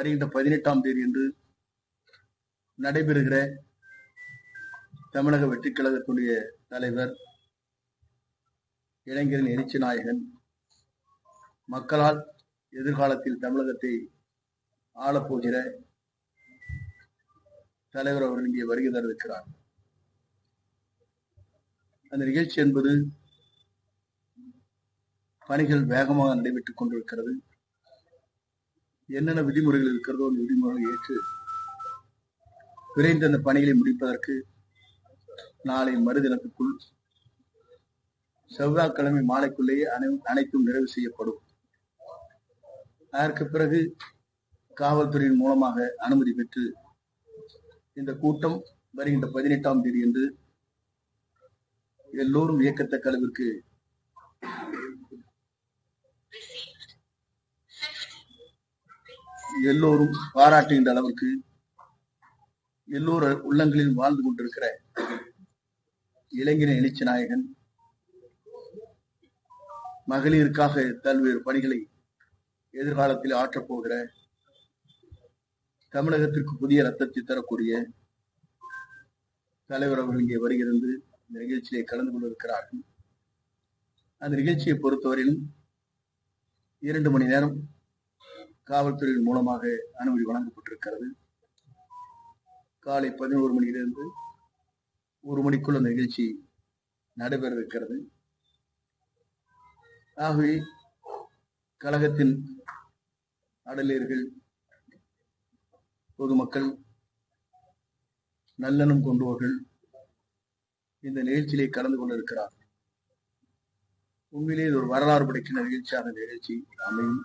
வருகின்ற பதினெட்டாம் தேதி என்று நடைபெறுகிற தமிழக வெற்றி கழகத்துடைய தலைவர் இளைஞரின் எழுச்சி நாயகன் மக்களால் எதிர்காலத்தில் தமிழகத்தை ஆளப்போகிற தலைவர் அவர்கள் இங்கே வருகை தர அந்த நிகழ்ச்சி என்பது பணிகள் வேகமாக நடைபெற்றுக் கொண்டிருக்கிறது. என்னென்ன விதிமுறைகள் இருக்கிறதோ அந்த விதிமுறைகளை ஏற்று விரைந்து அந்த பணிகளை முடிப்பதற்கு நாளை மறுதினத்துக்குள் செவ்வாய்க்கிழமை மாலைக்குள்ளேயே அனை- அனைத்தும் நிறைவு செய்யப்படும். அதற்கு பிறகு காவல்துறையின் மூலமாக அனுமதி பெற்று இந்த கூட்டம் வருகின்ற பதினெட்டாம் தேதி என்று எல்லோரும் இயக்கத்தக்க அளவிற்கு எல்லோரும் பாராட்டுகின்ற அளவுக்கு எல்லோர் உள்ளங்களில் வாழ்ந்து கொண்டிருக்கிற இளைஞர் எழுச்சி நாயகன் மகளிருக்காக பல்வேறு பணிகளை எதிர்காலத்தில் ஆற்றப்போகிற தமிழகத்திற்கு புதிய ரத்தத்தை தரக்கூடிய தலைவர் அவர்கள் இங்கே வருகிறது. இந்த நிகழ்ச்சியை கலந்து கொண்டிருக்கிறார்கள். அந்த நிகழ்ச்சியை பொறுத்தவரையிலும் இரண்டு மணி நேரம் காவல்துறையின் மூலமாக அனுமதி வழங்கப்பட்டிருக்கிறது. காலை பதினோரு மணியிலிருந்து ஒரு மணிக்குள் அந்த நிகழ்ச்சி நடைபெற இருக்கிறது ஆகவே கழகத்தின் அடலியர்கள் பொதுமக்கள் நல்லெண்ணம் கொண்டவர்கள் இந்த நிகழ்ச்சியிலே கலந்து கொண்டிருக்கிறார் உண்மையிலே இது ஒரு வரலாறு படைக்கின்ற நிகழ்ச்சியான நிகழ்ச்சி அமையும்.